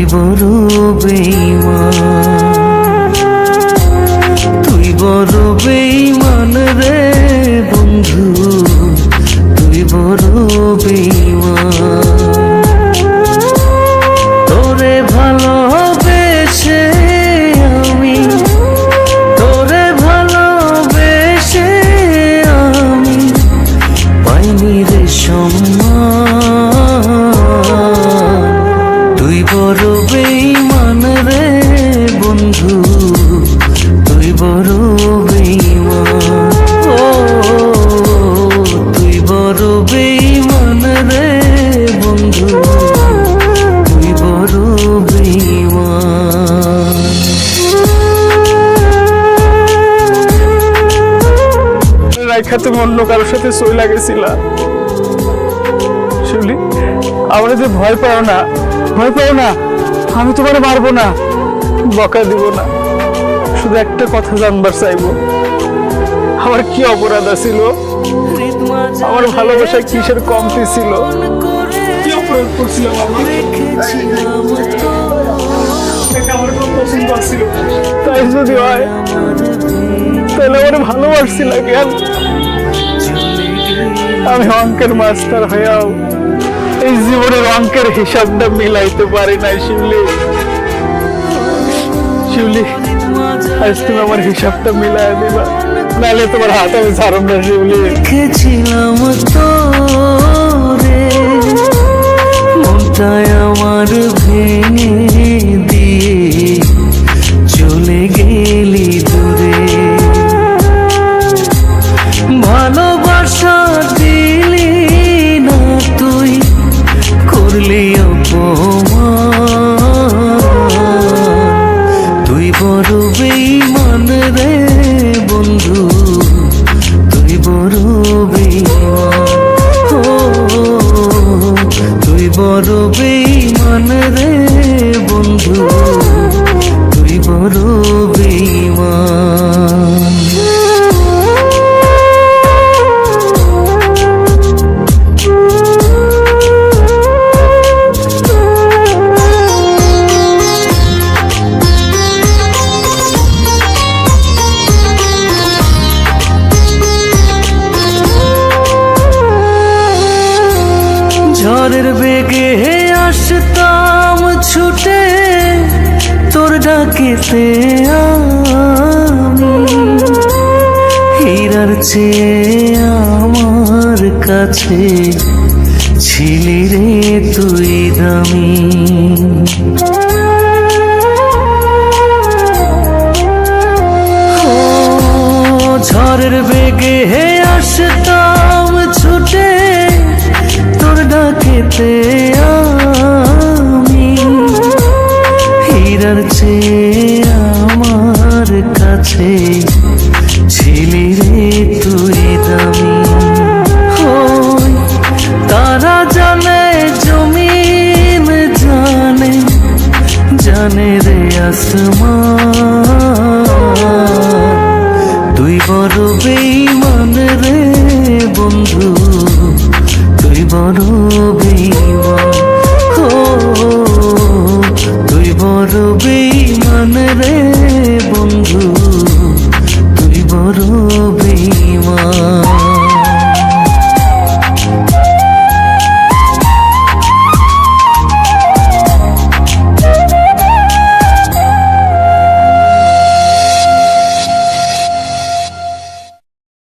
তুই বড় বেইমা তুই বড় বেই রাইখা তুমি অন্য কারোর সাথে সই লাগেছিলা শিউলি আমরা যে ভয় পাও না ভয় পাও না আমি তোমার মারবো না বকা দিব না। শুধু একটা কথা জানবার চাইব। আমার কি অপরাধ ছিল আমার ভালোবাসায় কিসের কমতি ছিল? কি অপরাধ করছিলাম আমার? পছন্দ ছিল তাই যদি হয় তাহলে আমার কেন আমি অঙ্কের মাস্টার হয়েও এই জীবনের অঙ্কের হিসাবটা মিলাইতে পারি নাই শিবলি শিবলি আজ তুমি আমার হিসাবটা মিলাই দিবা। নাহলে তোমার হাত আমি ছাড়ব না শিবলি দেখেছিলাম তো রে আমার বেগে আসতাম ছুটে তোর ডাকেতে হীরার চেয়ে আমার কাছে ছিলি রে তুই দামি। ডাকেতে আমি হীরার আমার কাছে ছিলি রে তুই দামি। তারা জানে জমিন জানে। জানে রে আসমান। তুই বড় বেঈমান রে বন্ধু। বড় you.